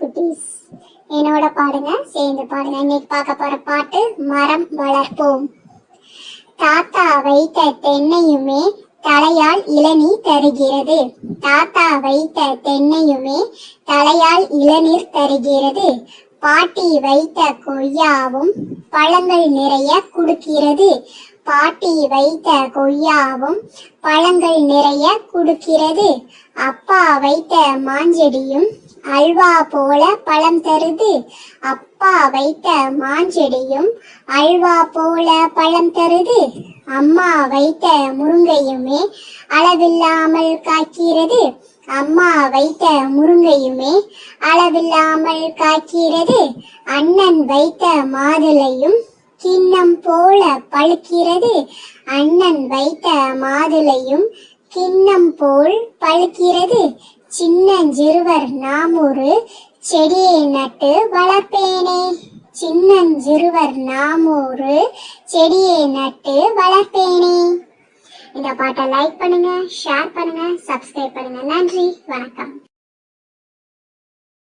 குட்டீஸ் என்னோட பாடுங்க சேர்ந்து பாடுங்க. இன்னைக்கு பார்க்க போற பாட்டு மரம் வளர்ப்போம். தாத்தா வைத்த தென்னையுமே தலையால் இளநீ தருகிறது. தாத்தா வைத்த தென்னையுமே தலையால் இளநீர் தருகிறது. பாட்டி வைத்த கொய்யாவும் பழங்கள் நிறைய குடுக்கிறது. பாட்டி வைத்த கொய்யாவும் பழங்கள் நிறைய கொடுக்கிறது. அப்பா வைத்த மாஞ்செடியும் அல்வா போல பழம் தருது. அப்பா வைத்த மாஞ்செடியும் அல்வா போல பழம் தருது. அம்மா வைத்த முருங்கையுமே அளவில்லாமல் காய்க்கிறது. அம்மா வைத்த முருங்கையுமே அளவில்லாமல் காய்க்கிறது. அண்ணன் வைத்த மாதுளையும் கிண்ணம் போல பழுக்கிறது. அண்ணன் வைத்த மாதுளையும் கிண்ணம் போல் பழுக்கிறது. சின்ன சின்னஞ்சிறுவர் நாம் ஒரு செடியை நட்டு வளர்ப்பேனே. சின்னஞ்சிறுவர் நாம் ஒரு செடியை நட்டு வளர்ப்பேனே. இந்த பாட்டை லைக் பண்ணுங்க ஷேர் பண்ணுங்க சப்ஸ்கிரைப் பண்ணுங்க. நன்றி வணக்கம்.